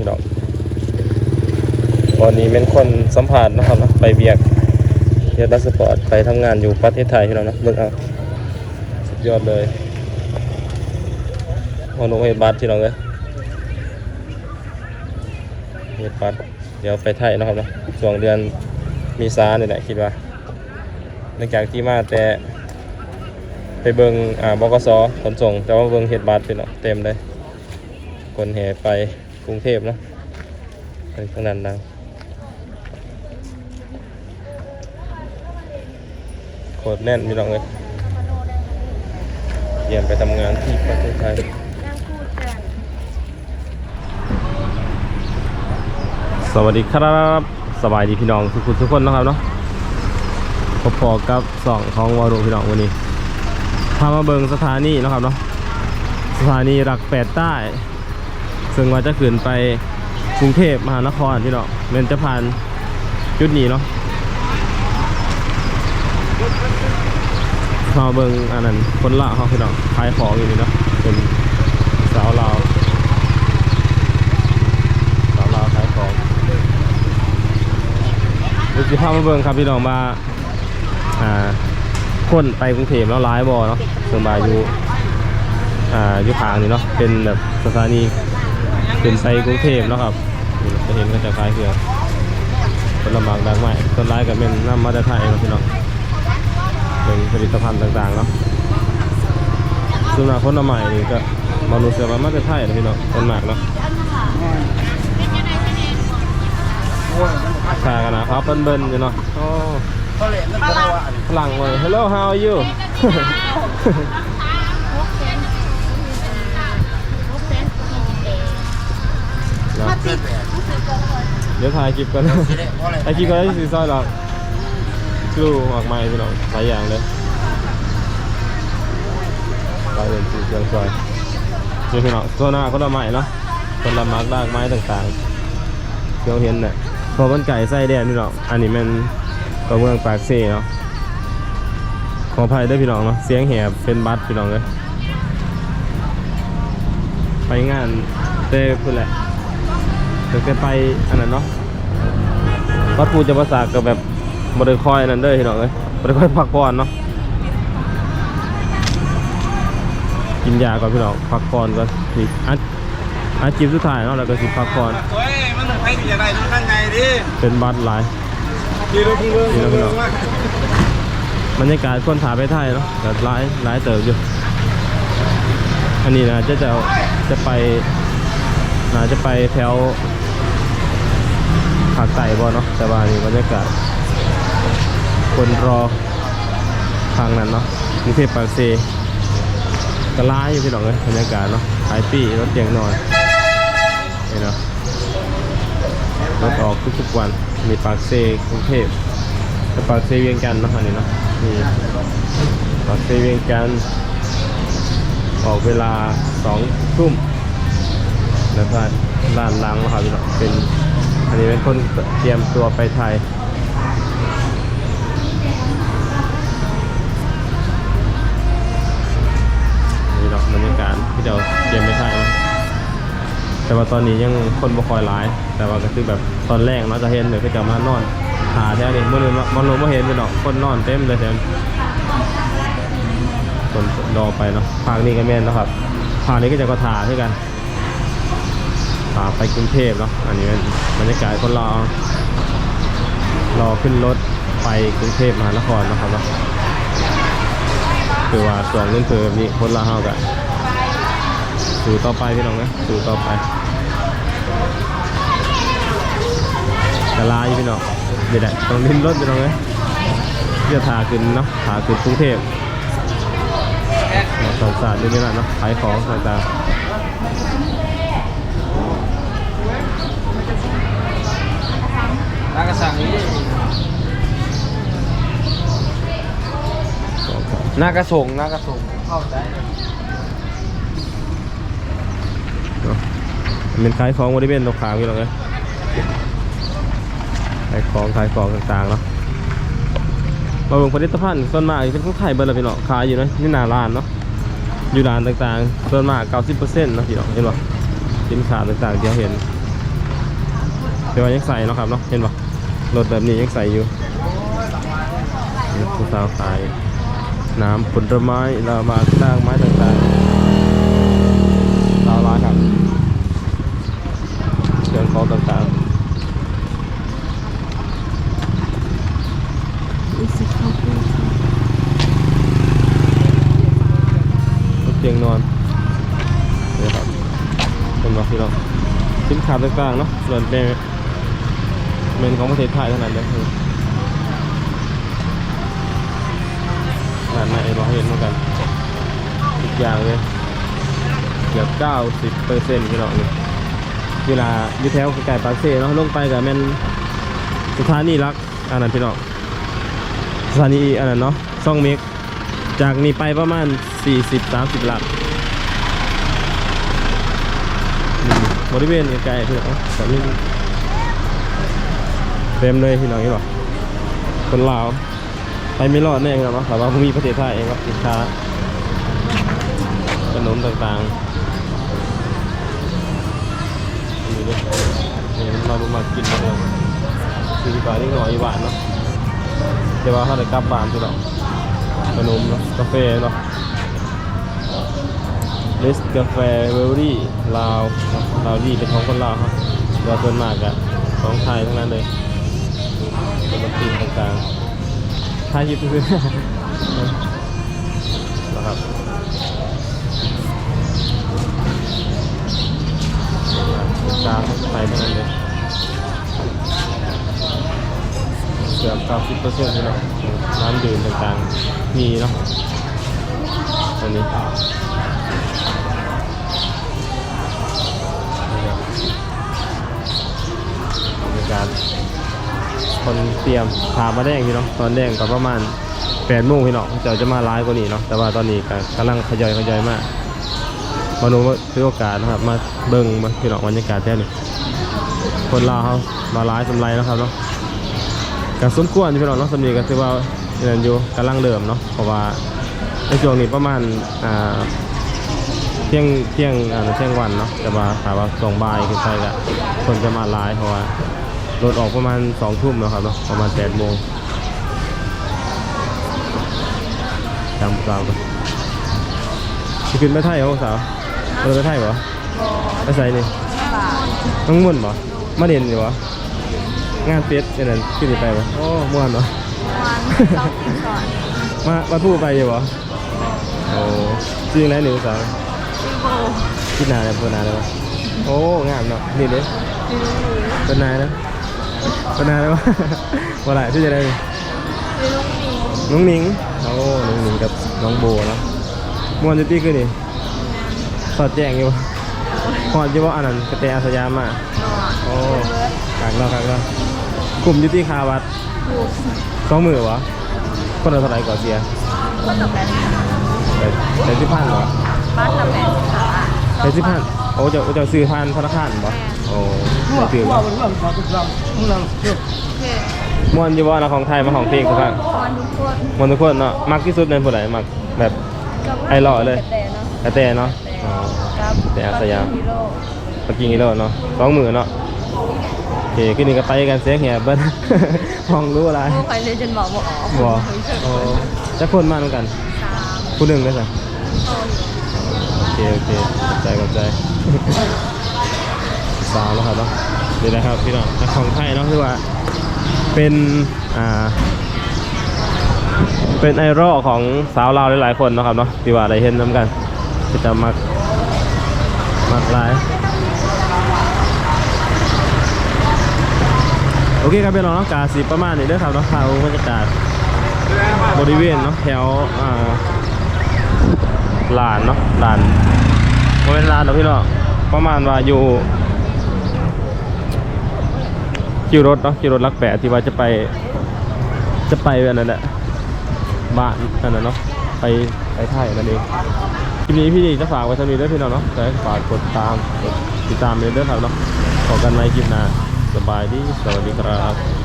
พี่น้องวันนี้เป็นคนสัมผัสนะครับนะไปเบียกเรียนรัสปอร์ตไปทำงานอยู่ประเทศไทยพี่น้องนะเบิ่งเอาสุดยอดเลยฮอนงเฮดบัตพี่น้องเลยเฮดบัตเดี๋ยวไปไทยนะครับนะช่วงเดือนมีซาเนี่ยแหละคิดว่าหลังจากที่มาแต่ไปเบิงอ่าบกสขนส่ง แต่ว่าเบิงเฮดบัตพี่น้องเต็มเลยคนแห่ไป กรุงเทพเนาะไปทางนั้นโคตรแน่นพี่น้องเลยเยี่ยมไปทำงานที่ประเทศไทยสวัสดีครับสบายดีพี่น้องทุกคนทุกคนนะครับเนาะพบพอกับสองของวารุพี่น้องวันนี้พามาเบิงสถานีนะครับเนาะสถานีหลักแปดใต้ ซึ่งว่าจะขึ้นไปกรุงเทพมหานครพี่เนาะเมนจะผ่านจุดนี้เนาะพามาเบิงอันนั้นคนละเขาพี่เนาะขายของอยู่นี่เนาะเป็นสาวลาวสาวลาวขายของดี๋ยวจะพมาเบิงครับพี่น้องมาอ่าคนไปกรุงเทพแล้วร้ายบอเนาะส่วนบายอยู่อ่าอยู่ทางนี่เนาะเป็นแบบสถานี เป็นไปกรุงเทพเนาะครับนี่จะเห็นก็จะคล้ายเครือผลไม้ดังใหม่ต้นไม้กับเป็นน้ำมาตรฐานเนาะพี่น้องเป็นผลิตภัณฑ์ต่างๆเนาะส่วนมากผลไม้นี่ก็มารู้สึกว่ามาตรฐานนะพี่น้องต้นหมากเนาะขายกันนะครับเบิ้ลๆอยู่เนาะโอ้ฝรั่งเลย Hello how are you นะเดี๋ยวถ่ายคลิปก่อนถ่ายคลิปก่อนได้สีซอยหรอกกลูออกไม้พี่น้องหลายอย่างเลยหลายเดือนสีเครื่องซอยนี่พี่น้องโซน่าก็ละไม้เนาะคนละมักรากไม้ต่างๆที่เราเห็นเนี่ยพอมันไก่ไส้แดงพี่น้องอันนี้มันก็เมืองปากเซ่เนาะขออภัยด้วยพี่น้องเนาะเสียงแหบเป็นบัสพี่น้องเลยไปงานเต้พูดแหละเดี๋ยวจะไปอันนั้นเนาะวัดปูจะภาษากับแบบบริคอยอันนั้นเด้อพี่น้องเลยบริคอยพักผ่อนเนาะกินยาก่อนพี่น้องพักผ่อนก่อนนี่อัดอัดจิบสุดท้ายเนาะแล้วก็สิพักผ่อนเฮ้ยมันใครมีอะไรดูข้างในดิเป็นบัสหลายดีดูพุ่งเรื่องพุ่งเรื่องว่าบรรยากาศคนถาไปไทยเนาะแต่ร้ายร้ายเติบอยู่อันนี้นะจะจะจะไปน่าจะไปแถวาคใต้บ่เนาะแต่ว่านี่บรรยากาศคนรอทางนั้นเนาะกรุงเทพปากเซก็ร้ายอยู่พี่น้องเลยบรรยากาศเนาะขายปีรถเตียงนอนนี่เนาะรถออกทุกๆวันมีปากเซกรุงเทพปากเซเวียงจันทน์เนาะอันนี้เนาะนี่ปากเซเวียงจันทน์ออกเวลาสองทุ่มแล้วก็ล้านล้างนะครับพี่น้องเป็น อันนี้เป็นคนเตรียมตัวไปไทย นี่เนาะบรรยากาศที่เราเตรียมไปไทยนะแต่ว่าตอนนี้ยังคนบ่คอยร้าย แต่ว่าก็คือแบบตอนแรกเนาะจะเห็นเดี๋ยวก็จะมานอนหาแถวนี้มันเลยมันลงมาเห็นเป็นดอกคนนอนเต็มเลยแถวนี้คนรอไปเนาะภาคนี้ก็แม่นนะครับภาคนี้ก็จะก็ถาด้วยกัน ไปกรุงเทพเนาะอันนี้เป็นบรรยากาศคนรอรอขึ้นรถไปกรุงเทพมหานครนะครับเนาะคือว่าส่วนเงินเพิ่มนี่คนละเฮากันสู่ต่อไปพี่น้องนะสู่ต่อไปกะลาอยู่พี่น้องเดี๋ยวต้องลินรถพี่น้องเลยเพื่อถาขึ้นเนาะถาขึ้นกรุงเทพสองสารด้วยนี่แหละเนาะขายของต่าง นากระสังนี้นากระสงนากระสงเข้าใจเนาะเป็นขายของบริเวณตรงขางพี่น้องเลยขายของขายของต่างๆเนาะมาเบิ่งผลิตภัณฑ์ส่วนมากเป็นของไทยเบิร์ละพี่น้องขายอยู่นะนี่หน้าร้านเนาะอยู่ร้านต่างๆ ส่วนมาก 90%เนาะพี่น้องเห็นป่ะสินค้าต่างๆที่เราเห็นแต่ว่ายังใส่เนาะครับเนาะเห็นปะ รถแบบนี้ยังใส่อยู่ผู้สาวขาย น้ำผลไม้ลาบาต่างไม้ต่างๆสาวร้านครับเครื่องของต่างๆรถเตียงนอนนี่ครับเป็นว่าพี่น้องสินค้าต่างๆเนาะส่วนเป็น เป็นของประเทศไทยเท่านั้นเลยงานในเราเห็นเหมือนกันทุกอย่างเลยเกือบ90เปอร์เซ็นต์พี่น้องนี่เวลาอยู่แถวใกล้ปากเซ่เนาะลงไปกับแมนสถานีรักอันนั้นพี่น้องสถานีอันนั้นเนาะซ่องเมกจากนี้ไปประมาณ 40-30 หลักบริเวณไกลๆพี่น้องแต่นี่ ต็มเลยพี่น้องนี่หรอคนลาวไปไม่รอดแน่พี่น้องเนาะแต่ว่ามีประเทศไทยเองครับสินค้าขนมต่างๆนี่ด้วยนี่เราลงมากินมาเลยสี่สิบบาทนี่หน่อยอีกบาทเนาะแต่ว่าเขาได้กลับบ้านพี่นองขนมเนาะกาแฟเนาะเลสกาแฟเวลลี่ลาวลาวดีเป็นของคนลาวครับเราส่วนมากอะของไทยทั้งนั้นเลย เป็นวัตถุต่างๆไทยหยิบซื้อนะครับจานไทยทั้งนั้นเลยเกือบเก้าสิบเปอร์เซ็นต์เลยเนาะน้ำดื่มต่างๆ มีเนาะอันนี้นี่ครับบรรยากาศ คนเตรียมพามาแดงพี่เนาะตอนแดงก็ประมาณแปดโมงพี่เนาะเจ้าจะมาร้ายกว่านี้เนาะแต่ว่าตอนนี้ก็กำลังขยอยขยอยมากมาดูว่าถือโอกาสนะครับ มาเบิ่งมาพี่เนาะบรรยากาศแท้นี่คนลาวเขามาร้ายสำไรนะครับเนาะก็สมควรที่พี่น้องเนาะสำนีก็ถือว่าเรียนอยู่กำลังเดิมเนาะเพราะว่าในช่วงนี้ประมาณอ่าเที่ยงเที่ยงอ่าเที่ยงวันเนาะแต่ว่าถามว่าสองบ่ายขึ้นไปก็คนจะมาหลายเพราะว่า รถออกประมาณสองทุ่มเนาะครับเนาะประมาณแปดโมงจำสาวกันจะขึ้นไม่ไทยเหรอสาวเราไปไทยเหรอไปใส่นี่ต้องมุ่นเหรอมาเด่นอยู่เหรองานเฟสอันนั้นขึ้นไปปะโอ้ม่วนเนาะวันสองปีก่อนมามาพูดไปอยู่ปะโอ้จริงแล้วหนึ่งสาวชื่อโบคิดนานแล้วพูดนานแล้วปะโอ้งามเนาะนี่เด้ชื่อลูกเป็นนานแล้วเป็นนานแล้ววะว่าไรที่จะได้ชื่อลูกมีน้องหนิงโอ้น้องหนิงกับน้องโบเนาะม่วนจะตีขึ้นนี่สอดแจ้งอยู่ปะพอดอยู่ว่าอันนั้นกระเตอาสยามมานอนโอ้กากเรากากเรากลุ่มอยุติคาวัดลูกสองมือวะคนละเท่าไหร่ก่อนเสียก็ตกแบนแต่แต่สิบพันเหรอบ้านละแบนค่ะแต่สิบพันโอ้จะจะซื้อพันธนาคารบ่ โอ้ไม่ซื้อบ่โอเคม่วนอยู่บ่นะของไทยมาของเพลงทุกครั้งตอนทุกคนม่วนทุกคนเนาะมักที่สุดในผู้ใดมักแบบไอ้หล่อเลยแต่เนาะกระแตเนาะอ๋อ กับแต่อาสยามฮีโร่ตะกี้นี่แล้วเนาะสองมือเนาะโอเคขึ้นนี่ก็ไปกันเสียงเหียเบิ้ล ห้องรู้อะไรโอ้ใครเลยจนบอกว่าอ๋อบ่เฮ้ยเฉยโอ้จะคนมาเหมือนกันสามผู้หนึ่งเลยสิคน โอเคโอเคขอบใจขอบใจ สาวแล้วครับเนาะนี่นะครับพี่น้องของไทยเนาะคือว่าเป็นอ่าเป็นไอรอลของสาวลาวหลายๆคนนะครับเนาะที่ว่าได้เห็นน้ำกันก็จะมักมักหลายโอเคครับพี่น้องเนาะกาสีประมาณนี้ด้อครับเนาะข่าบรรยากาศบริเวณเนาะแถวอ่าลานเนาะลานบริเวณลานเนาะพี่น้องประมาณว่าอยู่ คิวรถเนาะคิวรถลักแปะที่ว่าจะไป จะไปอันนั้นแหละบ้านอันนั้นเนาะไปไปไทยนั่นเองคลิปนี้พี่จะฝากไว้เท่านี้ด้อพี่น้องเนาะแต่ฝากกดตามติดตามเลยเด้อครับเนาะขอกันในคลิปหน้าสบายดีสวัสดีครับ